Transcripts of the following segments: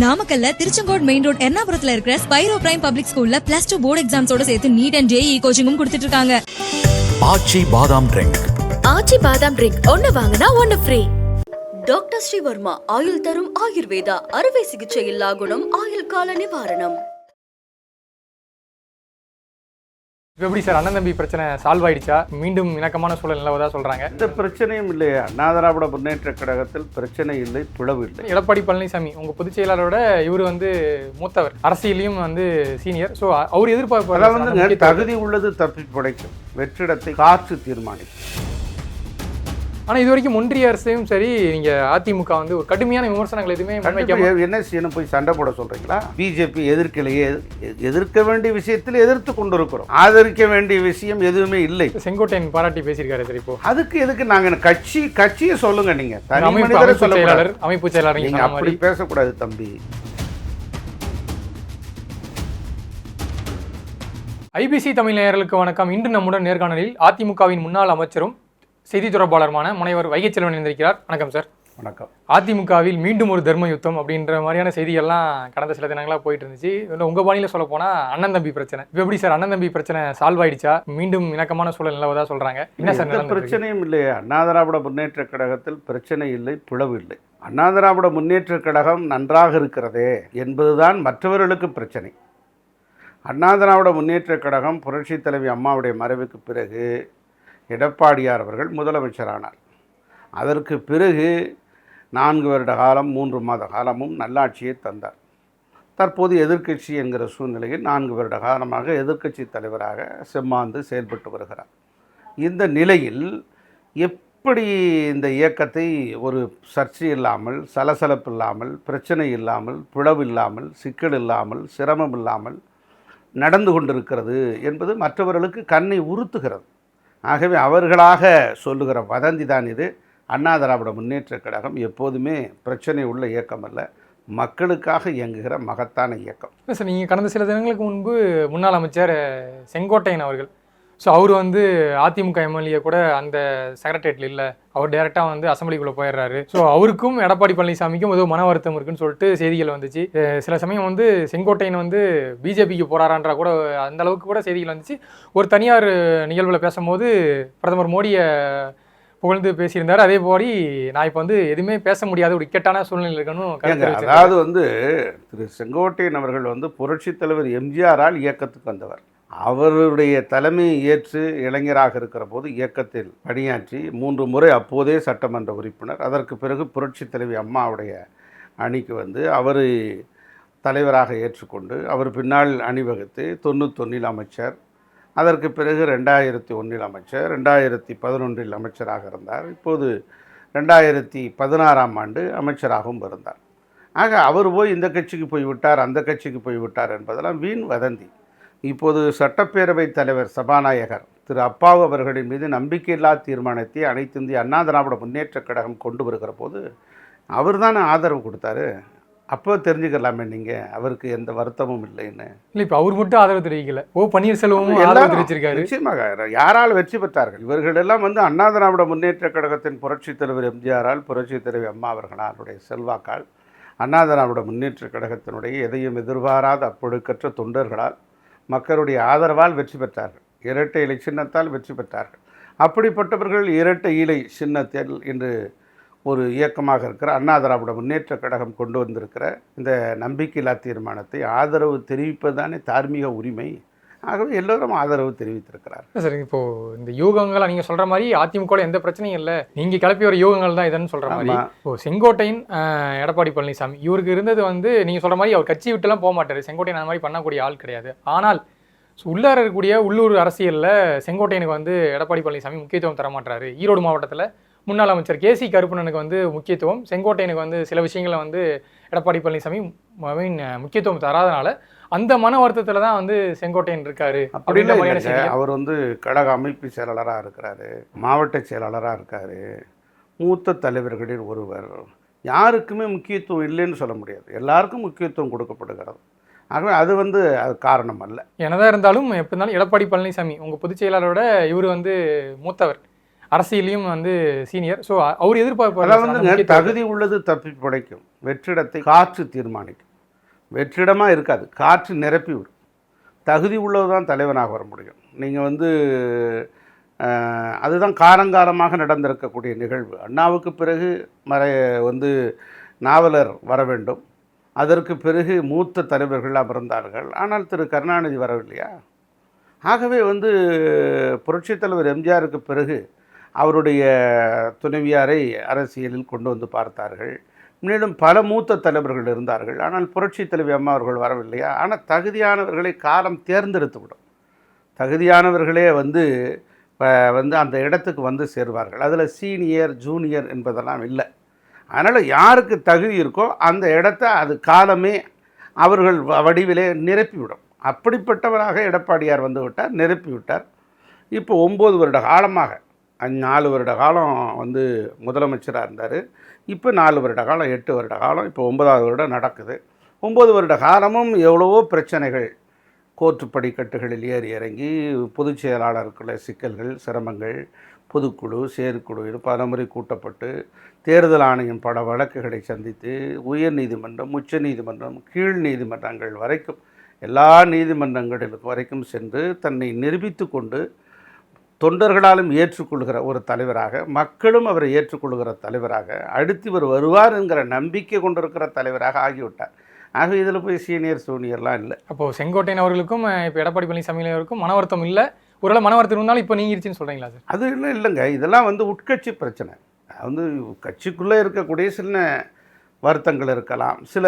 நாமக்கல்ல Tiruchengode main road எர்ணாபுரத்துல இருக்கிற ஸ்பைரோ பிரைம் பப்ளிக் ஸ்கூல்ல பிளஸ் டூ போர்டு எக்ஸாம்ஸோட சேர்த்து நீட் அண்ட் ஜேஇ கோச்சிங்கும் கொடுத்துட்டு இருக்காங்க. ஆச்சி பாதாம் ட்ரிங்க் ஆச்சி பாதாம் ட்ரிங்க் ஒன்னு வாங்கினா ஒன்னு ஃப்ரீ டாக்டர் ஸ்ரீவர்மா ஆயுள் தரும் ஆயுர்வேதா அறுவை சிகிச்சை இல்லா குணம் ஆயுள் கால நிவாரணம். இப்போ எப்படி சார் அண்ணன் தம்பி பிரச்சனை சால்வ் ஆயிடுச்சா? மீண்டும் இணக்கமான சூழல் நிலவதா சொல்றாங்க. எந்த பிரச்சனையும் இல்லையா திராவிட முன்னேற்ற கழகத்தில் பிரச்சனை இல்லை பிளவு இல்லை. எடப்பாடி பழனிசாமி உங்க பொதுச் செயலாளரோட இவர் வந்து மூத்தவர். அரசியலையும் வந்து சீனியர் ஸோ அவர் எதிர்பார்ப்பு அதான் வந்துங்க தகுதி உள்ளது தப்பி பிழைக்கும் வெற்றிடத்தை காற்று தீர்மானிக்கும். ஆனா இது வரைக்கும் ஒன்றிய அரசையும் சரி நீங்க அதிமுக வந்து ஒரு கடுமையான விமர்சனங்கள் எதுவுமே செய்யணும்? போய் சண்டை போட சொல்றீங்களா? பிஜேபி எதிர்க்கலையே எதிர்க்க வேண்டிய விஷயத்தில் எதிர்த்து கொண்டிருக்கிறோம். ஆதரிக்க வேண்டிய விஷயம் எதுவுமே இல்லை. செங்கோட்டையன் பாராட்டி பேசியிருக்காரு சார் இப்போ. அதுக்கு எதுக்கு நாங்க கட்சி கட்சியை சொல்லுங்க நீங்க. தனி அமைப்பு செயலாளர் அமைப்பு செயலாளர் நீங்க நீங்க சொன்ன அப்படி பேசக்கூடாது தம்பி. ஐபிசி தமிழ் நேயர்களுக்கு வணக்கம். இன்று நம்முடன் நேர்காணலில் அதிமுகவின் முன்னாள் அமைச்சரும் செய்தி தொடர்பாளருமான முனைவர் வைகை செல்வன் இருந்திருக்கிறார் வணக்கம் சார். வணக்கம். அதிமுகவில் மீண்டும் ஒரு தர்ம யுத்தம் அப்படின்ற மாதிரியான செய்திகள்லாம் கடந்த சில தினங்களா போயிட்டு இருந்துச்சு. இதுல உங்க பாணியில சொல்ல போனா அண்ணன் தம்பி பிரச்சனை. இப்போ எப்படி சார் அண்ணன் தம்பி பிரச்சனை சால்வ் ஆயிடுச்சா? மீண்டும் இணக்கமான சூழல் நிலவதா சொல்றாங்க. என்ன சார்? பிரச்சனையும் இல்லையா அண்ணா திராவிட முன்னேற்ற கழகத்தில் பிரச்சனை இல்லை பிளவு இல்லை. அண்ணா திராவிட முன்னேற்ற கழகம் நன்றாக இருக்கிறதே என்பதுதான் மற்றவர்களுக்கு பிரச்சனை. அண்ணா திராவிட முன்னேற்ற கழகம் புரட்சித் தலைவி அம்மாவுடைய மறைவுக்கு பிறகு எடப்பாடியார் அவர்கள் முதலமைச்சரானார். அதற்கு பிறகு நான்கு வருட காலம் மூன்று மாத காலமும் நல்லாட்சியை தந்தார். தற்போது எதிர்க்கட்சி என்கிற சூழ்நிலையில் நான்கு வருட காலமாக எதிர்க்கட்சி தலைவராக செம்மாந்து செயல்பட்டு வருகிறார். இந்த நிலையில் எப்படி இந்த இயக்கத்தை ஒரு சர்ச்சை இல்லாமல் சலசலப்பு இல்லாமல் பிரச்சனை இல்லாமல் பிளவு இல்லாமல் சிக்கல் இல்லாமல் சிரமம் இல்லாமல் நடந்து கொண்டிருக்கிறது என்பது மற்றவர்களுக்கு கண்ணை உறுத்துகிறது. ஆகவே அவர்களாக சொல்லுகிற வதந்தி தான் இது. அண்ணா திராவிட முன்னேற்ற கழகம் எப்போதுமே பிரச்சனை உள்ள இயக்கம் அல்ல மக்களுக்காக இயங்குகிற மகத்தான இயக்கம். சார் நீங்கள் கடந்த சில தினங்களுக்கு முன்பு முன்னாள் அமைச்சர் செங்கோட்டையன் அவர்கள் ஸோ அவர் வந்து அதிமுக எம்எல்ஏ கூட அந்த செக்ரட்டரியேட்டில் இல்லை. அவர் டேரெக்டாக வந்து அசம்பிளிக்குள்ளே போயிடுறாரு. ஸோ அவருக்கும் எடப்பாடி பழனிசாமிக்கும் ஏதோ மன வருத்தம் இருக்குன்னு சொல்லிட்டு செய்திகள் வந்துச்சு. சில சமயம் வந்து செங்கோட்டையன் வந்து பிஜேபிக்கு போறாரான்றா கூட அந்த அளவுக்கு கூட செய்திகள் வந்துச்சு. ஒரு தனியார் நிகழ்வில் பேசும்போது பிரதமர் மோடியை புகழ்ந்து பேசியிருந்தார். அதே போடி நான் இப்போ வந்து எதுவுமே பேச முடியாத ஒரு இக்கட்டான சூழ்நிலை இருக்கணும். அதாவது வந்து திரு செங்கோட்டையன் அவர்கள் வந்து புரட்சித் தலைவர் எம்ஜிஆரால் இயக்கத்துக்கு வந்தவர். அவருடைய தலைமையை ஏற்று இளைஞராக இருக்கிற போது இயக்கத்தில் பணியாற்றி மூன்று முறை அப்போதே சட்டமன்ற உறுப்பினர் அதற்கு பிறகு புரட்சி தலைவி அம்மாவுடைய அணிக்கு வந்து அவர் தலைவராக ஏற்றுக்கொண்டு அவர் பின்னால் அணிவகுத்து தொண்ணூத்தொன்னில் அமைச்சர் அதற்கு பிறகு ரெண்டாயிரத்தி ஒன்றில் அமைச்சர் ரெண்டாயிரத்தி பதினொன்றில் அமைச்சராக இருந்தார். இப்போது ரெண்டாயிரத்தி பதினாறாம் ஆண்டு அமைச்சராகவும் இருந்தார். ஆக அவர் போய் இந்த கட்சிக்கு போய் விட்டார் அந்த கட்சிக்கு போய் விட்டார் என்பதெல்லாம் வீண் வதந்தி. இப்போது சட்டப்பேரவைத் தலைவர் சபாநாயகர் திரு அப்பாவு அவர்களின் மீது நம்பிக்கையில்லா தீர்மானத்தை அனைத்து இந்திய அண்ணா திராவிட முன்னேற்றக் கழகம் கொண்டு வருகிற போது அவர் தானே ஆதரவு கொடுத்தாரு. அப்போ தெரிஞ்சுக்கலாமே நீங்கள் அவருக்கு எந்த வருத்தமும் இல்லைன்னு. இல்லை இப்போ அவர் மட்டும் ஆதரவு தெரிவிக்கல. ஓ பன்னீர்செல்வமும் ஆதரவு தெரிவிச்சிருக்காரு. நிச்சயமாக யாரால் வெற்றி பெற்றார்கள்? இவர்கள் எல்லாம் வந்து அண்ணா திராவிட முன்னேற்ற கழகத்தின் புரட்சித் தலைவர் எம்ஜிஆரால் புரட்சித் தலைவர் அம்மா அவர்களாருடைய செல்வாக்கால் அண்ணா திராவிட முன்னேற்ற கழகத்தினுடைய எதையும் எதிர்பாராத அப்பொழுக்கற்ற தொண்டர்களால் மக்களுடைய ஆதரவால் வெற்றி பெற்றார்கள். இரட்டை இலை சின்னத்தால் வெற்றி பெற்றார்கள். அப்படிப்பட்டவர்கள் இரட்டை இலை சின்னத்தில் இன்று ஒரு இயக்கமாக இருக்கிற அண்ணா திராவிட முன்னேற்ற கழகம் கொண்டு வந்திருக்கிற இந்த நம்பிக்கையில்லா தீர்மானத்தை ஆதரவு தெரிவிப்பதுதானே தார்மீக உரிமை. ஆகவே எல்லோரும் ஆதரவு தெரிவித்திருக்கிறார் சார் இப்போ இந்த யோகங்கள் நீங்க சொல்ற மாதிரி அதிமுக எந்த பிரச்சனையும் இல்லை. நீங்க கிளப்பி ஒரு யோகங்கள் தான் இதுன்னு சொல்ற மாதிரி. இப்போ செங்கோட்டையின் எடப்பாடி பழனிசாமி இவருக்கு இருந்தது வந்து நீங்க சொல்ற மாதிரி அவர் கட்சி விட்டுலாம் போக மாட்டாரு. செங்கோட்டையன் அந்த மாதிரி பண்ணக்கூடிய ஆள் கிடையாது. ஆனால் உள்ளார இருக்கக்கூடிய உள்ளூர் அரசியல்ல செங்கோட்டையனுக்கு வந்து எடப்பாடி பழனிசாமி முக்கியத்துவம் தர மாட்டாரு ஈரோடு மாவட்டத்துல முன்னாள் அமைச்சர் கே சி கருப்பணனுக்கு வந்து முக்கியத்துவம். செங்கோட்டையனுக்கு வந்து சில விஷயங்களை வந்து எடப்பாடி பழனிசாமி mean, முக்கியத்துவம் தராதனால அந்த மன வருத்தத்துல தான் வந்து செங்கோட்டையன் இருக்காரு அப்படி அப்படின்ற இல்லை மாதிரியான இல்லைங்க. செய்திகள். அவர் வந்து கழக அமைப்பு செயலாளராக இருக்கிறாரு மாவட்ட செயலாளராக இருக்காரு. மூத்த தலைவர்களில் ஒருவர். யாருக்குமே முக்கியத்துவம் இல்லைன்னு சொல்ல முடியாது. எல்லாருக்கும் முக்கியத்துவம் கொடுக்கப்படுகிறது. ஆகவே அது வந்து அது காரணம் அல்ல. என்னதான் இருந்தாலும் எப்படி இருந்தாலும் எடப்பாடி பழனிசாமி உங்க பொதுச் செயலாளரோட இவர் வந்து மூத்தவர். அரசியலையும் வந்து சீனியர். ஸோ அவர் எதிர்பார்ப்பு அதான் வந்துங்க தகுதி உள்ளது தப்பி பிழைக்கும் வெற்றிடத்தை காற்று தீர்மானிக்கும். வெற்றிடமாக இருக்காது. காற்று நிரப்பி விடும். தகுதி உள்ளது தான் தலைவனாக வர முடியும். நீங்கள் வந்து அதுதான் காரங்காரமாக நடந்திருக்கக்கூடிய நிகழ்வு. அண்ணாவுக்கு பிறகு மறை வந்து நாவலர் வர வேண்டும். அதற்கு பிறகு மூத்த தலைவர்கள் அமர்ந்தார்கள். ஆனால் திரு கருணாநிதி வரவில்லையா? ஆகவே வந்து புரட்சித் தலைவர் எம்ஜிஆருக்கு பிறகு அவருடைய துணைவியாரை அரசியலில் கொண்டு வந்து பார்த்தார்கள். மேலும் பல மூத்த தலைவர்கள் இருந்தார்கள். ஆனால் புரட்சி தலைவி அம்மா அவர்கள் வரவில்லையா ஆனால் தகுதியானவர்களை காலம் தேர்ந்தெடுத்து விடும். தகுதியானவர்களே வந்து வந்து அந்த இடத்துக்கு வந்து சேருவார்கள். அதில் சீனியர் ஜூனியர் என்பதெல்லாம் இல்லை. அதனால் யாருக்கு தகுதி இருக்கோ அந்த இடத்த அது காலமே அவர்கள் வ- வடிவிலே நிரப்பிவிடும். அப்படிப்பட்டவராக எடப்பாடியார் வந்து விட்டார் நிரப்பிவிட்டார். இப்போ ஒம்பது வருட காலமாக அஞ்சு நாலு வருட காலம் வந்து முதலமைச்சராக இருந்தார். இப்போ நாலு வருட காலம் எட்டு வருட காலம் இப்போ ஒன்பதாவது வருடம் நடக்குது. ஒம்பது வருட காலமும் எவ்வளவோ பிரச்சனைகள். கோர்ட்டு படிக்கட்டுகளில் ஏறி இறங்கி பொதுச் செயலாளருக்குள்ள சிக்கல்கள் சிரமங்கள் பொதுக்குழு செயற்குழு இது கூட்டப்பட்டு தேர்தல் ஆணையம் பல வழக்குகளை சந்தித்து உயர் நீதிமன்றம் உச்ச நீதிமன்றம் கீழ் நீதிமன்றங்கள் வரைக்கும் எல்லா நீதிமன்றங்களுக்கு வரைக்கும் சென்று தன்னை நிரூபித்து கொண்டு தொண்டர்களாலும் ஏற்றுக்கொள்கிற ஒரு தலைவராக மக்களும் அவரை ஏற்றுக்கொள்கிற தலைவராக அடுத்து இவர் வருவார் என்கிற நம்பிக்கை கொண்டிருக்கிற தலைவராக ஆகிவிட்டார். ஆக இதில் போய் சீனியர் சூனியர்லாம் இல்லை. அப்போ செங்கோட்டையன் அவர்களுக்கும் இப்போ எடப்பாடி பழனிசாமி அவருக்கும் மன வருத்தம் இல்லை. ஒருவேளை மன வருத்தம் இருந்தாலும் இப்போ நீங்கிருச்சுன்னு சொல்றீங்களா சார்? அது இல்லை இல்லைங்க. இதெல்லாம் வந்து உட்கட்சி பிரச்சனை. அது வந்து கட்சிக்குள்ளே இருக்கக்கூடிய சின்ன வருத்தங்கள் இருக்கலாம் சில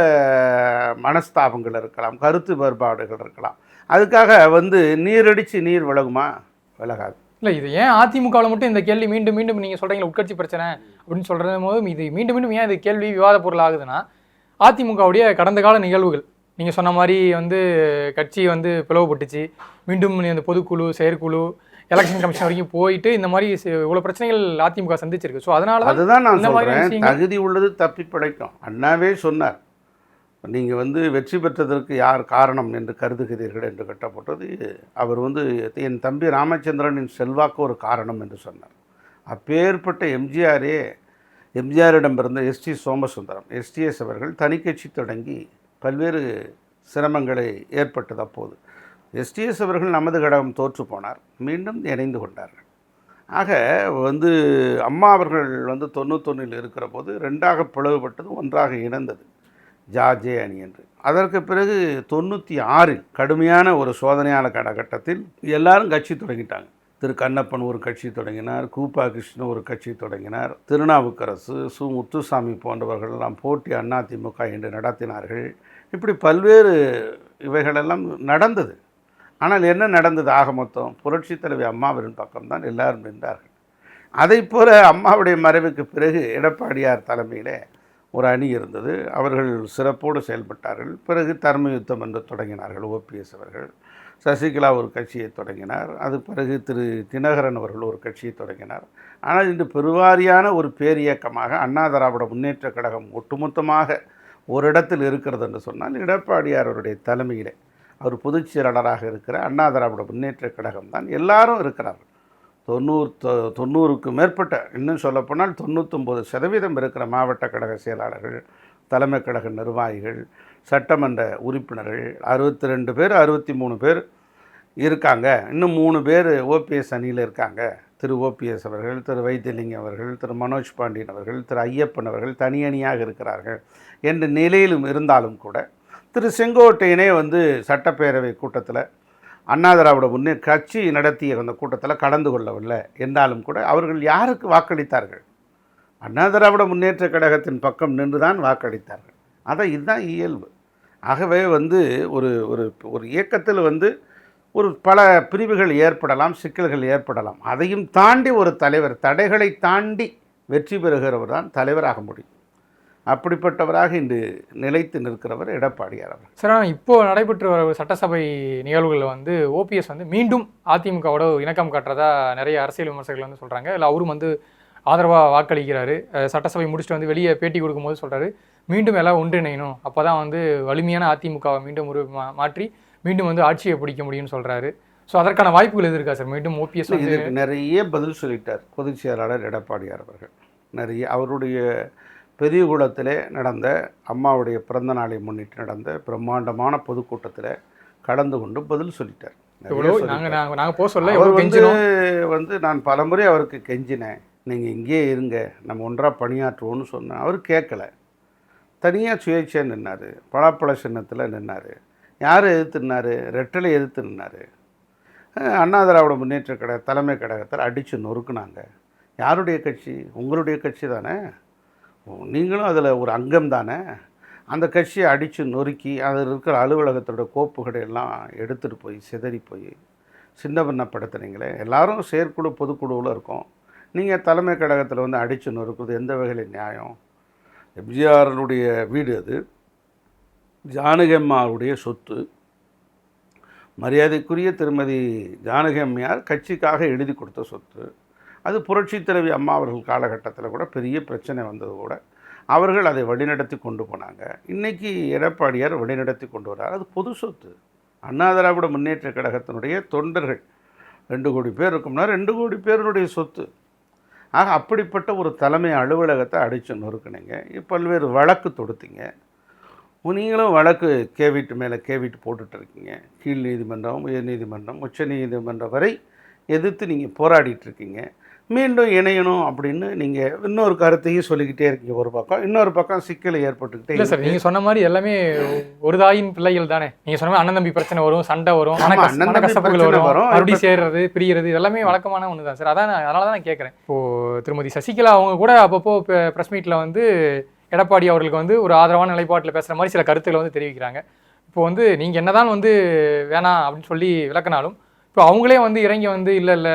மனஸ்தாபங்கள் இருக்கலாம் கருத்து வேறுபாடுகள் இருக்கலாம். அதுக்காக வந்து நீரடித்து நீர் விலகுமா? விலகாது. இல்லை இது ஏன் அதிமுகவில் மட்டும் இந்த கேள்வி மீண்டும் மீண்டும் நீங்கள் சொல்கிறீங்களா உட்கட்சி பிரச்சனை அப்படின்னு சொல்கிறது போது இது மீண்டும் மீண்டும் ஏன் இது கேள்வி விவாத பொருள் ஆகுதுன்னா அதிமுகவுடைய கடந்த கால நிகழ்வுகள். நீங்கள் சொன்ன மாதிரி வந்து கட்சி வந்து பிளவுபட்டுச்சு. மீண்டும் இந்த பொதுக்குழு செயற்குழு எலெக்ஷன் கமிஷன் வரைக்கும் போயிட்டு இந்த மாதிரி இவ்வளவு பிரச்சனைகள் அதிமுக சந்திச்சிருக்கு. ஸோ அதனால தான் அதுதான் நான் சொல்கிறேன் தகுதி உள்ளது தப்பி பிழைக்கும். அண்ணாவே சொன்னார். நீங்கள் வந்து வெற்றி பெற்றதற்கு யார் காரணம் என்று கருதுகிறீர்கள் என்று கட்டப்பட்டது. அவர் வந்து என் தம்பி ராமச்சந்திரனின் செல்வாக்கு ஒரு காரணம் என்று சொன்னார். அப்பேற்பட்ட எம்ஜிஆரே எம்ஜிஆரிடமிருந்த எஸ்டி சோமசுந்தரம் எஸ்டிஎஸ் அவர்கள் தனிக்கட்சி தொடங்கி பல்வேறு சிரமங்களை ஏற்பட்டது அப்போது. எஸ்டிஎஸ் அவர்கள் நமது கழகம் தோற்று போனார் மீண்டும் இணைந்து கொண்டார்கள். ஆக வந்து அம்மா அவர்கள் வந்து தொண்ணூத்தொன்னில் இருக்கிற போது ரெண்டாக பிளவுபட்டது ஒன்றாக இணைந்தது. ஜார்ஜே அணி என்று. அதற்கு பிறகு தொண்ணூற்றி ஆறில் கடுமையான ஒரு சோதனையான காலகட்டத்தில் எல்லாரும் கட்சி தொடங்கிட்டாங்க. திரு கண்ணப்பன் ஒரு கட்சி தொடங்கினார் கூப்பா கிருஷ்ணன் ஒரு கட்சி தொடங்கினார் திருநாவுக்கரசு சு. முத்துசாமி போன்றவர்கள் எல்லாம் போட்டி அதிமுக என்று நடத்தினார்கள். இப்படி பல்வேறு இவைகளெல்லாம் நடந்தது. ஆனால் என்ன நடந்தது ஆக மொத்தம்? புரட்சி தலைவி அம்மாவின் பக்கம்தான் எல்லாரும் நின்றார்கள். அதைப் போல அம்மாவுடைய மறைவுக்கு பிறகு எடப்பாடியார் தலைமையிலே ஒரு அணி இருந்தது. அவர்கள் சிறப்போடு செயல்பட்டார்கள். பிறகு தர்ம யுத்தம் என்று தொடங்கினார்கள் ஓபிஎஸ் அவர்கள். சசிகலா ஒரு கட்சியை தொடங்கினார். அது பிறகு திரு தினகரன் அவர்கள் ஒரு கட்சியை தொடங்கினார். ஆனால் இன்று பெருவாரியான ஒரு பேரியக்கமாக அண்ணா திராவிட முன்னேற்றக் கழகம் ஒட்டுமொத்தமாக ஒரு இடத்தில் இருக்கிறது என்று சொன்னால் எடப்பாடியார் அவருடைய தலைமையிலே அவர் பொதுச் செயலாளராக இருக்கிற அண்ணா திராவிட முன்னேற்றக் கழகம் தான். எல்லாரும் இருக்கிறார்கள். தொண்ணூறு தொ- தொண்ணூறுக்கு மேற்பட்ட இன்னும் சொல்லப்போனால் தொண்ணூற்றொம்பது சதவீதம் இருக்கிற மாவட்ட கழக செயலாளர்கள் தலைமை கழக நிர்வாகிகள் சட்டமன்ற உறுப்பினர்கள் அறுபத்தி ரெண்டு பேர் அறுபத்தி மூணு பேர் இருக்காங்க. இன்னும் மூணு பேர் ஓபிஎஸ் அணியில் இருக்காங்க. திரு ஓபிஎஸ் அவர்கள் திரு வைத்தியலிங்கம் அவர்கள் திரு மனோஜ் பாண்டியன் அவர்கள் திரு ஐயப்பன் அவர்கள் தனியணியாக இருக்கிறார்கள் என்ற நிலையிலும் இருந்தாலும் கூட திரு செங்கோட்டையனே வந்து சட்டப்பேரவை கூட்டத்தில் அண்ணா திராவிட முன்னே கட்சி நடத்திய அந்த கூட்டத்தில் கலந்து கொள்ளவில்லை. என்றாலும் கூட அவர்கள் யாருக்கு வாக்களித்தார்கள்? அண்ணா திராவிட முன்னேற்ற கழகத்தின் பக்கம் நின்று தான் வாக்களித்தார்கள். அதான் இதுதான் இயல்பு. ஆகவே வந்து ஒரு ஒரு ஒரு இயக்கத்தில் வந்து ஒரு பல பிரிவுகள் ஏற்படலாம் சிக்கல்கள் ஏற்படலாம். அதையும் தாண்டி ஒரு தலைவர் தடைகளை தாண்டி வெற்றி பெறுகிறவர் தான் தலைவராக முடியும். அப்படிப்பட்டவராக இன்று நிலைத்து நிற்கிறவர் எடப்பாடியார் அவர் சார் ஆனால் இப்போ நடைபெற்று வர சட்டசபை நிகழ்வுகளில் வந்து ஓபிஎஸ் வந்து மீண்டும் அதிமுகவோட இணக்கம் காட்டுறதா நிறைய அரசியல் விமர்சகர்கள் வந்து சொல்கிறாங்க இல்லை அவரும் வந்து ஆதரவாக வாக்களிக்கிறாரு. சட்டசபை முடிச்சுட்டு வந்து வெளியே பேட்டி கொடுக்கும்போது சொல்கிறாரு மீண்டும் எல்லாம் ஒன்றிணையணும். அப்போ தான் வந்து வலிமையான அதிமுகவை மீண்டும் ஒரு மா- மாற்றி மீண்டும் வந்து ஆட்சியை பிடிக்க முடியும்னு சொல்கிறாரு ஸோ அதற்கான வாய்ப்புகள் எது இருக்கா சார்? மீண்டும் ஓபிஎஸ் இதுக்கு நிறைய பதில் சொல்லிட்டார் பொதுச் செயலாளர் எடப்பாடியார் அவர்கள். நிறைய அவருடைய பெரியகுளத்திலே நடந்த அம்மாவுடைய பிறந்த நாளை முன்னிட்டு நடந்த பிரம்மாண்டமான பொதுக்கூட்டத்தில் கலந்து கொண்டு பதில் சொல்லிட்டார். அவர் வந்து வந்து நான் பலமுறை அவருக்கு கெஞ்சினேன். நீங்கள் இங்கேயே இருங்க நம்ம ஒன்றா பணியாற்றுவோம்னு சொன்னேன். அவர் கேட்கல. தனியாக சுயேட்சையாக நின்னார். பலாப்பழ சின்னத்தில் நின்னார். யார் எதிர்த்து நின்னார்? ரெட்டலை எதிர்த்து நின்னார். அண்ணா திராவிட முன்னேற்ற கழக தலைமை கழகத்தில் அடித்து நொறுக்குனாங்க. யாருடைய கட்சி? உங்களுடைய கட்சி தானே? நீங்களும் அதில் ஒரு அங்கம் தானே அந்த கட்சியை அடித்து நொறுக்கி அதில் இருக்கிற அலுவலகத்தோட கோப்புகளை எல்லாம் எடுத்துகிட்டு போய் சிதறி போய் சின்ன பின்னப்படுத்துனீங்களே எல்லாரும் செயற்குழு பொதுக்குழுவில் இருக்கோம். நீங்கள் தலைமை கழகத்தில் வந்து அடித்து நொறுக்குறது எந்த வகையில் நியாயம்? எம்ஜிஆருடைய வீடு அது. ஜானகம்மாவுடைய சொத்து. மரியாதைக்குரிய திருமதி ஜானகம்மையார் கட்சிக்காக எழுதி கொடுத்த சொத்து. அது புரட்சி தலைவி அம்மா அவர்கள் காலகட்டத்தில் கூட பெரிய பிரச்சனை வந்தது கூட. அவர்கள் அதை வழிநடத்தி கொண்டு போனாங்க. இன்றைக்கி எடப்பாடியார் வழிநடத்தி கொண்டு வரார் அது பொது சொத்து. அண்ணா திராவிட முன்னேற்ற கழகத்தினுடைய தொண்டர்கள். ரெண்டு கோடி பேர் இருக்கும்னா ரெண்டு கோடி பேருடைய சொத்து. ஆக அப்படிப்பட்ட ஒரு தலைமை அலுவலகத்தை அடித்து நொறுக்குனீங்க. பல்வேறு வழக்கு தொடுத்தீங்க. நீங்களும் வழக்கு கேவிட்டு மேலே கேவிட்டு போட்டுட்ருக்கீங்க கீழ் நீதிமன்றம் உயர் நீதிமன்றம் உச்ச நீதிமன்றம் வரை எதிர்த்து நீங்கள் போராடிட்டுருக்கீங்க மீண்டும் இணையணும் அப்படின்னு நீங்கள் இன்னொரு கருத்தையும் சொல்லிக்கிட்டே இருக்கீங்க ஒரு பக்கம். இன்னொரு பக்கம் சிக்கல் ஏற்பட்டுக்கிட்டே இல்ல சார் இருக்கு. நீங்க சொன்ன மாதிரி எல்லாமே ஒரு தாயின் பிள்ளைகள் தானே. நீங்க சொன்ன மாதிரி அண்ணன் தம்பி பிரச்சனை வரும் சண்டை வரும் அண்ணன் பிரச்சனை வரும் வரும். மறுபடியும் சேர்றது பிரியறது எல்லாமே வழக்கமான ஒன்று தான் சார். அதான் அதனால தான் நான் கேட்குறேன் இப்போ திருமதி சசிகலா அவங்க கூட அப்பப்போ ப்ரெஸ் மீட்ல வந்து எடப்பாடி அவர்களுக்கு வந்து ஒரு ஆதரவான நிலைப்பாட்டில் பேசுற மாதிரி சில கருத்துக்களை வந்து தெரிவிக்கிறாங்க. இப்போ வந்து நீங்க என்னதான் வந்து வேணாம் அப்படின்னு சொல்லி விளக்குனாலும் இப்போ அவங்களே வந்து இறங்கி வந்து இல்ல இல்ல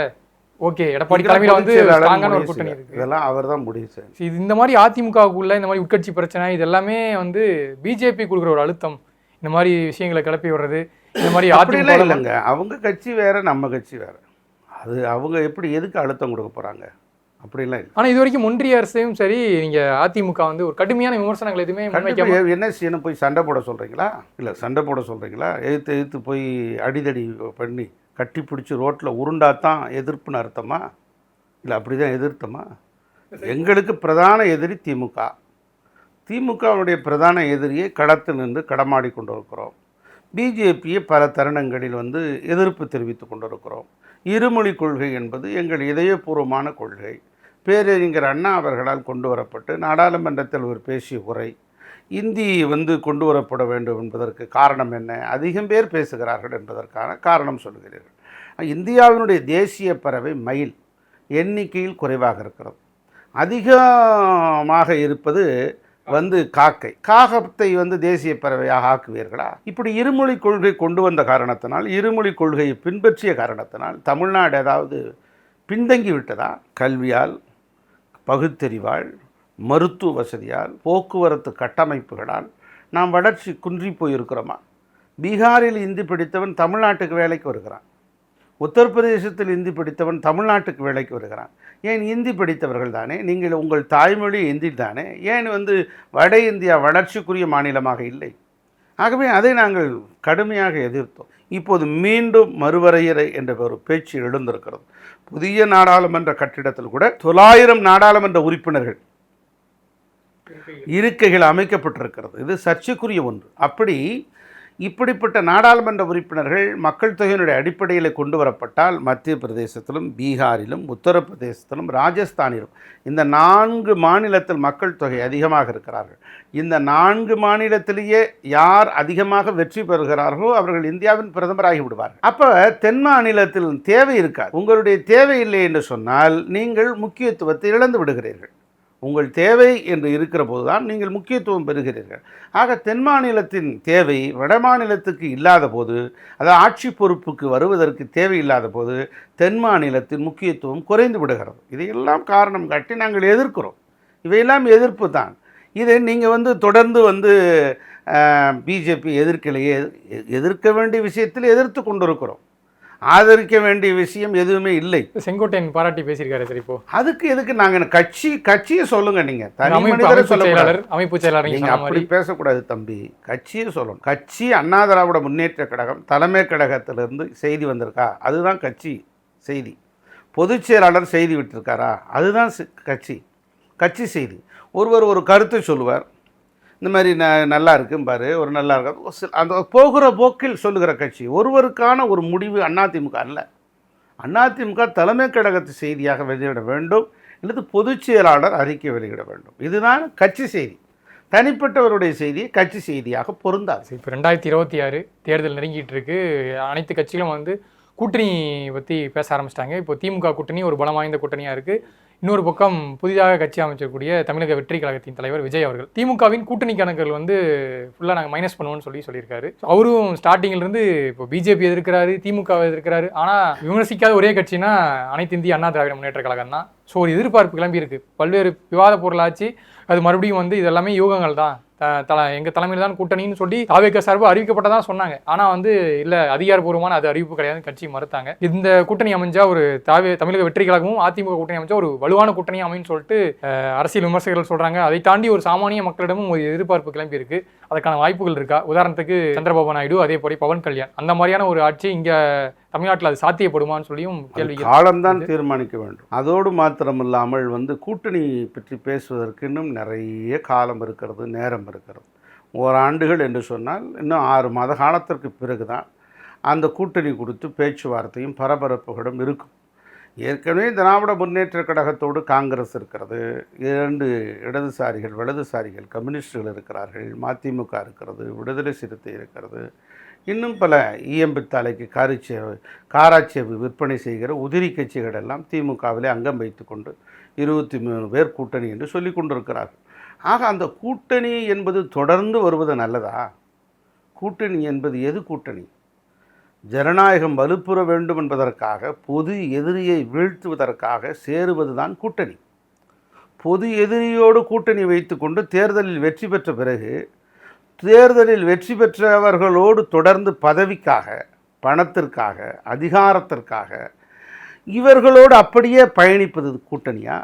ஓகே எடப்பாடி தலைமையில வந்து ஸ்ட்ராங்கான ஒரு கூட்டணி. இருக்கு. இதெல்லாம் அவர் தான் முடிவு. இது இந்த மாதிரி அதிமுகவுக்குள்ள இந்த மாதிரி உட்கட்சி பிரச்சனை இது எல்லாமே வந்து பிஜேபி கொடுக்குற ஒரு அழுத்தம். இந்த மாதிரி விஷயங்களை கிளப்பி விடுறது இந்த மாதிரி அதிமுக இல்லைங்க. அவங்க கட்சி வேற நம்ம கட்சி வேற. அது அவங்க எப்படி எதுக்கு அழுத்தம் கொடுக்க போகிறாங்க அப்படிலாம் இல்லை. ஆனா இது வரைக்கும் ஒன்றிய அரசையும் சரி நீங்க அதிமுக வந்து ஒரு கடுமையான விமர்சனங்கள் எதுவுமே என்ன செய்யணும்? போய் சண்டை போட சொல்கிறீங்களா இல்லை சண்டை போட சொல்கிறீங்களா எதிர்த்து எதிர்த்து போய் அடிதடி பண்ணி கட்டி பிடிச்சி ரோட்டில் உருண்டாதான் எதிர்ப்புன்னு அர்த்தமா? இல்லை அப்படி தான் எதிர்த்தமா? எங்களுக்கு பிரதான எதிரி திமுக. திமுகவுடைய பிரதான எதிரியை களத்து நின்று கடமாடி கொண்டு இருக்கிறோம் பிஜேபியை பல தருணங்களில் வந்து எதிர்ப்பு தெரிவித்து கொண்டிருக்கிறோம். இருமொழி கொள்கை என்பது எங்கள் இதயபூர்வமான கொள்கை. பேரறிஞர் அண்ணா அவர்களால் கொண்டு வரப்பட்டு நாடாளுமன்றத்தில் ஒரு பேசிய உரை. இந்தி வந்து கொண்டு வரப்பட வேண்டும் என்பதற்கு காரணம் என்ன? அதிகம் பேர் பேசுகிறார்கள் என்பதற்கான காரணம் சொல்கிறீர்கள். இந்தியாவினுடைய தேசிய பறவை மயில் எண்ணிக்கையில் குறைவாக இருக்கிறது. அதிகமாக இருப்பது வந்து காக்கை. காகத்தை வந்து தேசிய பறவையாக ஆக்குவீர்களா? இப்படி இருமொழி கொள்கை கொண்டு வந்த காரணத்தினால் இருமொழி கொள்கையை பின்பற்றிய காரணத்தினால் தமிழ்நாடு ஏதாவது பின்தங்கி விட்டதா கல்வியால் பகுத்தறிவால் மருத்துவ வசதியால் போக்குவரத்து கட்டமைப்புகளால் நாம் வளர்ச்சி குன்றி போயிருக்கிறோமா? பீகாரில் இந்தி பிடித்தவன் தமிழ்நாட்டுக்கு வேலைக்கு வருகிறான். உத்தரப்பிரதேசத்தில் இந்தி பிடித்தவன் தமிழ்நாட்டுக்கு வேலைக்கு வருகிறான். ஏன் இந்தி பிடித்தவர்கள் தானே? நீங்கள் உங்கள் தாய்மொழி இந்தி தானே? ஏன் வந்து வட இந்தியா வளர்ச்சிக்குரிய மாநிலமாக இல்லை? ஆகவே அதை நாங்கள் கடுமையாக எதிர்த்தோம். இப்போது மீண்டும் மறுவரையறை என்ற ஒரு பேச்சு எழுந்திருக்கிறது. புதிய நாடாளுமன்ற கட்டிடத்தில் கூட தொள்ளாயிரம் நாடாளுமன்ற உறுப்பினர்கள் இருக்கைகள் அமைக்கப்பட்டிருக்கிறது. இது சர்ச்சைக்குரிய ஒன்று. அப்படி இப்படிப்பட்ட நாடாளுமன்ற உறுப்பினர்கள் மக்கள் தொகையினுடைய அடிப்படையில் கொண்டு வரப்பட்டால் மத்திய பிரதேசத்திலும் பீகாரிலும் உத்தரப்பிரதேசத்திலும் ராஜஸ்தானிலும் இந்த நான்கு மாநிலத்தில் மக்கள் தொகை அதிகமாக இருக்கிறார்கள். இந்த நான்கு மாநிலத்திலேயே யார் அதிகமாக வெற்றி பெறுகிறார்களோ அவர்கள் இந்தியாவின் பிரதமராகி விடுவார்கள். அப்போ தென் மாநிலத்தில் தேவை இருக்காது. உங்களுடைய தேவை இல்லை என்று சொன்னால் நீங்கள் முக்கியத்துவத்தை இழந்து விடுகிறீர்கள். உங்கள் தேவை என்று இருக்கிற போதுதான் நீங்கள் முக்கியத்துவம் பெறுகிறீர்கள். ஆக தென் மாநிலத்தின் தேவை வட மாநிலத்துக்கு இல்லாத போது அதாவது ஆட்சி பொறுப்புக்கு வருவதற்கு தேவையில்லாத போது தென் மாநிலத்தின் முக்கியத்துவம் குறைந்து விடுகிறது. இதையெல்லாம் காரணம் காட்டி நாங்கள் எதிர்க்கிறோம். இவையெல்லாம் எதிர்ப்பு தான். இதை நீங்கள் வந்து தொடர்ந்து வந்து பிஜேபி எதிர்க்கலையே எ- எதிர்க்க வேண்டிய விஷயத்தில் எதிர்த்து கொண்டிருக்கிறோம். ஆதரிக்க வேண்டிய விஷயம் எதுவுமே இல்லை. செங்கோட்டையன் பாராட்டி பேசியிருக்காரு சார் இப்போ. அதுக்கு எதுக்கு நாங்க கட்சி கட்சியை சொல்லுங்க நீங்க. தனி மனிதரை சொல்லக்கூடாது. செயலாளர் அமைப்பு செயலாளர் நீங்க அப்படி பேசக்கூடாது தம்பி. கட்சியை சொல்லணும். கட்சி அண்ணா திராவிட முன்னேற்ற கழகம் தலைமை கழகத்திலிருந்து செய்தி வந்திருக்கா? அதுதான் கட்சி செய்தி. பொதுச் செயலாளர் செய்தி விட்டிருக்காரா? அதுதான் கட்சி. கட்சி செய்தி. ஒருவர் ஒரு கருத்தை சொல்லுவார். இந்த மாதிரி ந நல்லா இருக்கும் பாரு ஒரு நல்லா இருக்கும் சில- அந்த போகிற போக்கில் சொல்லுகிற கட்சி ஒருவருக்கான ஒரு முடிவு அதிமுக அல்ல. அதிமுக தலைமை கழகத்து செய்தியாக வெளியிட வேண்டும் அல்லது பொதுச் செயலாளர் அறிக்கை வெளியிட வேண்டும். இதுதான் கட்சி செய்தி. தனிப்பட்டவருடைய செய்தியை கட்சி செய்தியாக பொருந்தாது. இப்போ ரெண்டாயிரத்தி இருபத்தி ஆறு தேர்தல் நெருங்கிட்டு இருக்கு அனைத்து கட்சிகளும் வந்து கூட்டணி பற்றி பேச ஆரம்பிச்சிட்டாங்க. இப்போ திமுக கூட்டணி ஒரு பலம் வாய்ந்த கூட்டணியாக இருக்குது இன்னொரு பக்கம் புதிதாக கட்சி அமைச்சக்கூடிய தமிழக வெற்றி கழகத்தின் தலைவர் விஜய் அவர்கள். திமுகவின் கூட்டணி கணக்குகள் வந்து ஃபுல்லாக நாங்கள் மைனஸ் பண்ணுவோம்னு சொல்லி சொல்லியிருக்காரு. அவரும் ஸ்டார்டிங்லேருந்து இப்போ பிஜேபி எதிர்க்கிறாரு திமுக எதிர்க்கிறாரு. ஆனால் விமர்சிக்காத ஒரே கட்சினா அனைத்து இந்திய அண்ணா திராவிட முன்னேற்ற கழகம் தான் ஸோ ஒரு எதிர்பார்ப்பு கிளம்பி இருக்கு பல்வேறு விவாத பொருளாச்சு. அது மறுபடியும் வந்து இதெல்லாமே யூகங்கள் தான் தல எங்கள் தலைமையில் தான் கூட்டணின்னு சொல்லி தாவேக்க சார்பு அறிவிக்கப்பட்டதா சொன்னாங்க. ஆனால் வந்து இல்லை அதிகாரப்பூர்வமான அது அறிவிப்பு கிடையாது கட்சி மறுத்தாங்க. இந்த கூட்டணி அமைஞ்சா ஒரு தாவே தமிழக வெற்றி கழகமும் அதிமுக கூட்டணி அமைஞ்சா ஒரு வலுவான கூட்டணி அமைன்னு சொல்லிட்டு அரசியல் விமர்சகர்கள் சொல்கிறாங்க அதை தாண்டி ஒரு சாமானிய மக்களிடமும் ஒரு எதிர்பார்ப்பு கிளம்பி இருக்கு. அதற்கான வாய்ப்புகள் இருக்கா? உதாரணத்துக்கு சந்திரபாபு நாயுடு அதே போல பவன் கல்யாண். அந்த மாதிரியான ஒரு ஆட்சி இங்கே தமிழ்நாட்டில் அது சாத்தியப்படுமான்னு சொல்லியும் கேள்வி காலம்தான் தீர்மானிக்க வேண்டும். அதோடு மாத்திரமில்லாமல் வந்து கூட்டணி பற்றி பேசுவதற்கு இன்னும் நிறைய காலம் இருக்கிறது நேரம் இருக்கிறது. ஓராண்டுகள் என்று சொன்னால் இன்னும் ஆறு மாத காலத்திற்கு பிறகுதான் அந்த கூட்டணி குறித்து பேச்சுவார்த்தையும் பரபரப்புகளும் இருக்கும். ஏற்கனவே திராவிட முன்னேற்ற கழகத்தோடு காங்கிரஸ் இருக்கிறது. இரண்டு இடதுசாரிகள் வலதுசாரிகள் கம்யூனிஸ்டுகள் இருக்கிறார்கள் மதிமுக இருக்கிறது விடுதலை சிறுத்தை இருக்கிறது. இன்னும் பல ஈயம்பித்தாலைக்கு காரிச்சேவை காராச்சேவு விற்பனை செய்கிற உதிரி கட்சிகள் எல்லாம் திமுகவிலே அங்கம் வைத்துக்கொண்டு இருபத்தி மூணு பேர் கூட்டணி என்று சொல்லி கொண்டிருக்கிறார்கள். ஆக அந்த கூட்டணி என்பது தொடர்ந்து வருவது நல்லதா? கூட்டணி என்பது எது கூட்டணி? ஜனநாயகம் வலுப்புற வேண்டும் என்பதற்காக பொது எதிரியை வீழ்த்துவதற்காக சேருவதுதான் கூட்டணி. பொது எதிரியோடு கூட்டணி வைத்துக்கொண்டு தேர்தலில் வெற்றி பெற்ற பிறகு தேர்தலில் வெற்றி பெற்றவர்களோடு தொடர்ந்து பதவிக்காக பணத்திற்காக அதிகாரத்திற்காக இவர்களோடு அப்படியே பயணிப்பது கூட்டணியா?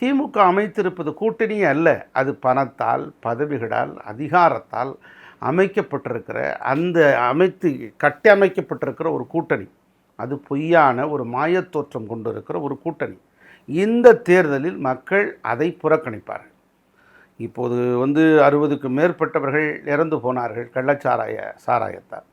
திமுக அமைத்திருப்பது கூட்டணி அல்ல. அது பணத்தால் பதவிகளால் அதிகாரத்தால் அமைக்கப்பட்டிருக்கிற அந்த அமைத்து கட்டி அமைக்கப்பட்டிருக்கிற ஒரு கூட்டணி. அது பொய்யான ஒரு மாயத்தோற்றம் கொண்டிருக்கிற ஒரு கூட்டணி. இந்த தேர்தலில் மக்கள் அதை புறக்கணிப்பார்கள். இப்போது வந்து அறுபதுக்கு மேற்பட்டவர்கள் இறந்து போனார்கள் கள்ளச்சாராய சாராயத்தால்.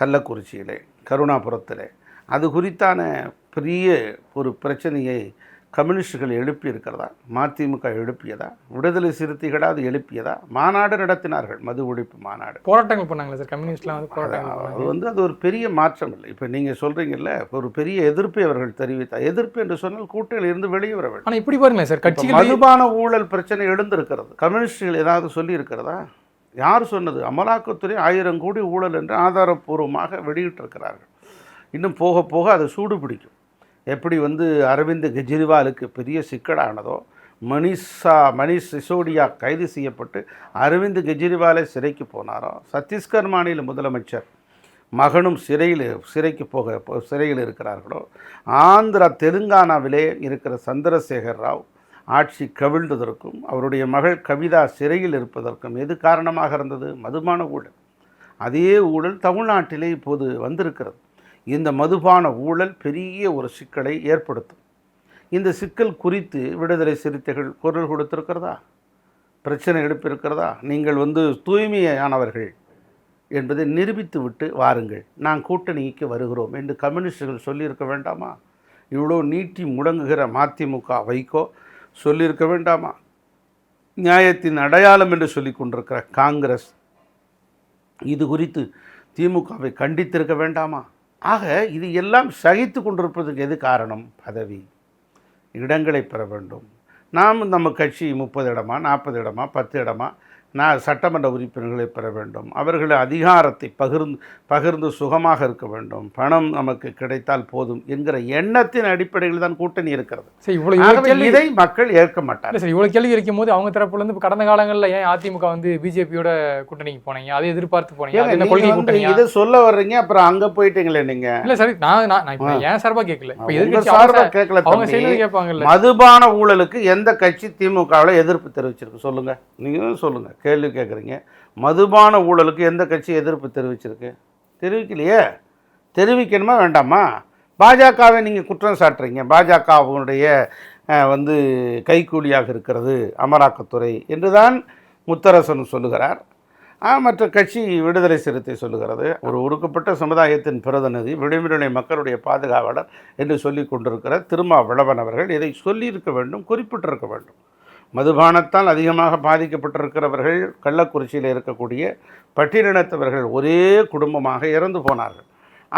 கள்ளக்குறிச்சியிலே கருணாபுரத்திலே. அது குறித்தான பெரிய ஒரு பிரச்சனையை கம்யூனிஸ்டுகள் எழுப்பி இருக்கிறதா மதிமுக எழுப்பியதா? விடுதலை சிறுத்தைகளா அது எழுப்பியதா? மாநாடு நடத்தினார்கள் மது ஒழிப்பு மாநாடு. போராட்டங்கள் பண்ணாங்களா சார் கம்யூனிஸ்ட்லாம் வந்து பண்ணாங்க. அது வந்து அது ஒரு பெரிய மாற்றம் இல்லை. இப்போ நீங்கள் சொல்கிறீங்கல்ல ஒரு பெரிய எதிர்ப்பை அவர்கள் தெரிவித்தார் எதிர்ப்பு என்று சொன்னால் கூட்டணியில் இருந்து வெளியே வர வேண்டும். ஆனா இப்படி பாருங்களேன் சார் கட்சிகள் மதுபான ஊழல் பிரச்சனை எழுந்திருக்கிறது. கம்யூனிஸ்டுகள் ஏதாவது சொல்லி இருக்கிறதா யார் சொன்னது? அமலாக்கத்துறை ஆயிரம் கோடி ஊழல் என்று ஆதாரப்பூர்வமாக வெளியிட்டிருக்கிறார்கள். இன்னும் போக போக அது சூடு பிடிக்கும் எப்படி வந்து அரவிந்த் கெஜ்ரிவாலுக்கு பெரிய சிக்கலானதோ மனிஷா மணிஷ் சிசோடியா கைது செய்யப்பட்டு அரவிந்த் கெஜ்ரிவாலே சிறைக்கு போனாரோ சத்தீஸ்கர் மாநில முதலமைச்சர் மகனும் சிறையில் சிறைக்கு போக சிறையில் இருக்கிறார்களோ ஆந்திரா தெலுங்கானாவிலே இருக்கிற சந்திரசேகர் ராவ் ஆட்சி கவிழ்ந்ததற்கும் அவருடைய மகள் கவிதா சிறையில் இருப்பதற்கும் எது காரணமாக இருந்தது? மதுபான ஊழல். அதே ஊழல் தமிழ்நாட்டிலே இப்போது வந்திருக்கிறது. இந்த மதுபான ஊழல் பெரிய ஒரு சிக்கலை ஏற்படுத்தும். இந்த சிக்கல் குறித்து விடுதலை சிறுத்தைகள் குரல் கொடுத்திருக்கிறதா? பிரச்சனை எழுப்பியிருக்கிறதா நீங்கள் வந்து தூய்மையானவர்கள் என்பதை நிரூபித்து விட்டு வாருங்கள். நான் கூட்டணிக்கு வருகிறோம் என்று கம்யூனிஸ்டுகள் சொல்லியிருக்க வேண்டாமா? இவ்வளோ நீட்டி முடங்குகிற மதிமுக வைகோ சொல்லியிருக்க வேண்டாமா? நியாயத்தின் அடையாளம் என்று சொல்லிக் கொண்டிருக்கிற காங்கிரஸ் இது குறித்து திமுகவை கண்டித்திருக்க வேண்டாமா? ஆக இது எல்லாம் சகித்து கொண்டிருப்பதற்கு எது காரணம்? பதவி. இடங்களை பெற வேண்டும். நாம் நம்ம கட்சி முப்பது இடமா நாற்பது இடமா பத்து இடமா நான் சட்டமன்ற உறுப்பினர்களை பெற வேண்டும். அவர்கள் அதிகாரத்தை பகிர்ந்து பகிர்ந்து சுகமாக இருக்க வேண்டும். பணம் நமக்கு கிடைத்தால் போதும் என்கிற எண்ணத்தின் அடிப்படையில் தான் கூட்டணி இருக்கிறது. சரி கேள்வி இதை மக்கள் ஏற்க மாட்டார்கள். சார் இவ்வளவு கேள்வி வைக்கும் போது அவங்க தரப்புல இருந்து இப்ப கடந்த காலங்கள்ல ஏன் அதிமுக வந்து பிஜேபியோட கூட்டணிக்கு போனீங்க? அதை எதிர்பார்த்து போனீங்க. இதை சொல்ல வர்றீங்க அப்புறம் அங்க போயிட்டீங்களே நீங்க? இல்ல சார் நான் நான் இப்ப ஏன் சார்பா கேட்கல. இப்ப உங்க எதிர்க்கட்சி சார்பா அவங்க கேட்கல அவங்க. செய்யறது கேட்பாங்கல்ல. மதுபான ஊழலுக்கு எந்த கட்சி திமுகவில் எதிர்ப்பு தெரிவிச்சிருக்கு? சொல்லுங்க. நீங்க சொல்லுங்க. கேள்வி கேட்குறீங்க. மதுபான ஊழலுக்கு எந்த கட்சி எதிர்ப்பு தெரிவிச்சிருக்கு? தெரிவிக்கலையே. தெரிவிக்கணுமா வேண்டாமா? பாஜகவை நீங்கள் குற்றம் சாட்டுறீங்க. பாஜக அவனுடைய வந்து கைக்கூலியாக இருக்கிறது அமலாக்கத்துறை என்றுதான் முத்தரசன் சொல்லுகிறார். மற்ற கட்சி விடுதலை சிறுத்தை சொல்லுகிறது. ஒரு ஒடுக்கப்பட்ட சமுதாயத்தின் பிரதிநிதி விடுமுறை மக்களுடைய பாதுகாவலர் என்று சொல்லி கொண்டிருக்கிற திருமாவளவன் அவர்கள் இதை சொல்லியிருக்க வேண்டும் குறிப்பிட்டிருக்க வேண்டும். மதுபானத்தால் அதிகமாக பாதிக்கப்பட்டிருக்கிறவர்கள் கள்ளக்குறிச்சியில் இருக்கக்கூடிய பட்டியலினத்தவர்கள் ஒரே குடும்பமாக இறந்து போனார்கள்.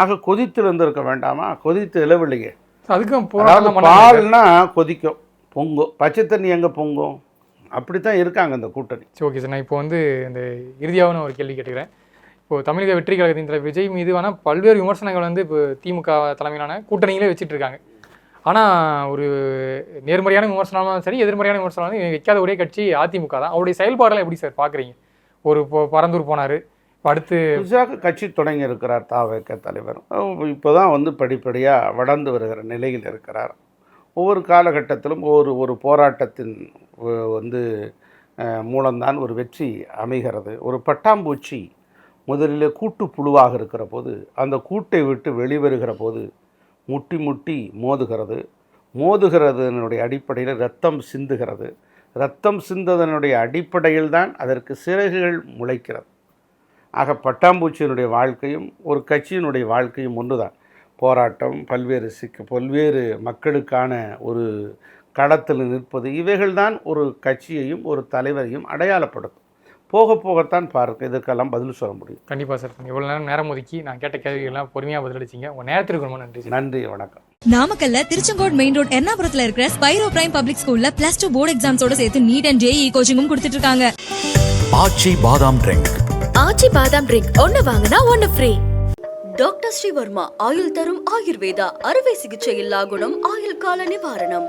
ஆக கொதித்து இருந்திருக்க வேண்டாமா? கொதித்து எழவில்லையே அதுக்கும் பால்னா கொதிக்கும். பொங்கும் பச்சை தண்ணி எங்கே பொங்கும்? அப்படி தான் இருக்காங்க இந்த கூட்டணி. சரி ஓகே சார். நான் இப்போ வந்து இந்த இறுதியாக நான் ஒரு கேள்வி கேட்டுக்கிறேன். இப்போ தமிழக வெற்றி கழகத்தின் தலைவர் விஜய் மீது வேணால் பல்வேறு விமர்சனங்கள் வந்து இப்போ திமுக தலைமையிலான கூட்டணிகளே வச்சுட்டு இருக்காங்க. ஆனால் ஒரு நேர்மறையான விமர்சனமாலும் சரி எதிர்மறையான விமர்சனம் வைக்காத ஒரே கட்சி அதிமுக தான். அவருடைய செயல்பாடெல்லாம் எப்படி சார் பார்க்குறீங்க ஒரு இப்போ பரந்தூர் போனார் இப்போ அடுத்து புதுசாக கட்சி தொடங்கி இருக்கிறார் தாவக தலைவர். இப்போ தான் வந்து படிப்படியாக வளர்ந்து வருகிற நிலையில் இருக்கிறார். ஒவ்வொரு காலகட்டத்திலும் ஒவ்வொரு ஒரு போராட்டத்தின் வந்து மூலம்தான் ஒரு வெற்றி அமைகிறது. ஒரு பட்டாம்பூச்சி முதலில் கூட்டு புழுவாக இருக்கிற போது அந்த கூட்டை விட்டு வெளிவருகிற போது முட்டி முட்டி மோதுகிறது. மோதுகிறதுனுடைய அடிப்படையில் ரத்தம் சிந்துகிறது. ரத்தம் சிந்ததனுடைய அடிப்படையில் தான் அதற்கு சிறகுகள் முளைக்கிறது. ஆக பட்டாம்பூச்சியினுடைய வாழ்க்கையும் ஒரு கட்சியினுடைய வாழ்க்கையும் ஒன்று தான் போராட்டம் பல்வேறு சிக்க பல்வேறு மக்களுக்கான ஒரு களத்தில் நிற்பது இவைகள்தான் ஒரு கட்சியையும் ஒரு தலைவரையும் அடையாளப்படுத்தும். போக போகத்தான் பார்க்க இதற்கெல்லாம் பதில் சொல்ல முடியும். கண்டிப்பாக சார் இவ்வளோ நேரம் நேரம் ஒதுக்கி நான் கேட்ட கேள்விகள்லாம் பொறுமையாக பதிலளிச்சிங்க. உங்கள் நேரத்திற்கு ரொம்ப நன்றி நன்றி வணக்கம். நாமக்கல்ல திருச்செங்கோடு மெயின் ரோட் எர்ணாபுரத்துல இருக்கிற ஸ்பைரோ பிரைம் பப்ளிக் ஸ்கூல்ல பிளஸ் டூ போர்டு எக்ஸாம்ஸோட சேர்த்து நீட் அண்ட் ஜேஇ கோச்சிங்கும் கொடுத்துட்டு இருக்காங்க. ஆச்சி பாதாம் ட்ரிங்க் ஆச்சி பாதாம் ட்ரிங்க் ஒன்னு வாங்கினா ஒன்னு ஃப்ரீ டாக்டர் ஸ்ரீவர்மா ஆயுள் தரும் ஆயுர்வேதா அறுவை சிகிச்சை இல்லா குணம் ஆயுள் கால நிவாரணம்.